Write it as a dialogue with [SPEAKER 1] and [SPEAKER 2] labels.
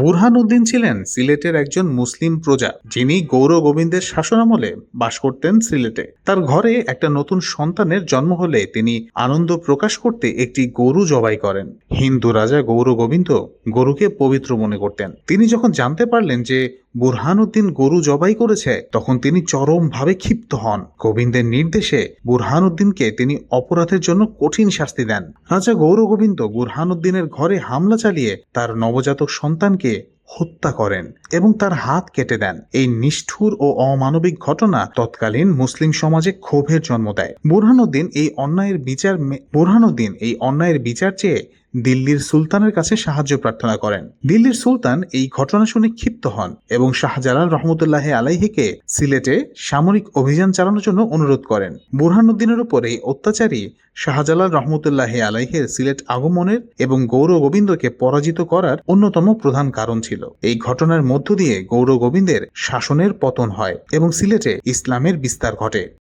[SPEAKER 1] বুরহানুদ্দিন ছিলেন সিলেটের একজন মুসলিম প্রজা, যিনি গৌর গোবিন্দের শাসনামলে বাস করতেন সিলেটে। তার ঘরে একটা নতুন সন্তানের জন্ম হলে তিনি আনন্দ প্রকাশ করতে একটি গরু জবাই করেন। হিন্দু রাজা গৌর গোবিন্দ গরুকে পবিত্র মনে করতেন। তিনি যখন জানতে পারলেন যে বুরহানুদ্দিন গরু জবাই করেছে, তখন তিনি চরমভাবে ক্ষিপ্ত হন। গোবিন্দের নির্দেশে বুরহানুদ্দিনকে তিনি অপরাধের জন্য কঠিন শাস্তি দেন। রাজা গৌর গোবিন্দ বুরহানুদ্দিনের ঘরে হামলা চালিয়ে তার নবজাতক সন্তানকে হত্যা করেন এবং তার হাত কেটে দেন। এই নিষ্ঠুর ও অমানবিক ঘটনা তৎকালীন মুসলিম সমাজে ক্ষোভের জন্ম দেয়। বুরহানুদ্দিন এই অন্যায়ের বিচার বুরহানুদ্দিন এই অন্যায়ের বিচার চেয়ে দিল্লির সুলতানের কাছে সাহায্য প্রার্থনা করেন। দিল্লির সুলতান এই ঘটনা শুনে ক্ষিপ্ত হন এবং শাহজালাল রহমতুল্লাহ আলাইহিকে সিলেটে সামরিক অভিযান চালানোর জন্য অনুরোধ করেন। বুরহানুদ্দিনের উপর এই অত্যাচারী শাহজালাল রহমতুল্লাহ আলাইহের সিলেট আগমনের এবং গৌর গোবিন্দকে পরাজিত করার অন্যতম প্রধান কারণ ছিল। এই ঘটনার মধ্য দিয়ে গৌর গোবিন্দের শাসনের পতন হয় এবং সিলেটে ইসলামের বিস্তার ঘটে।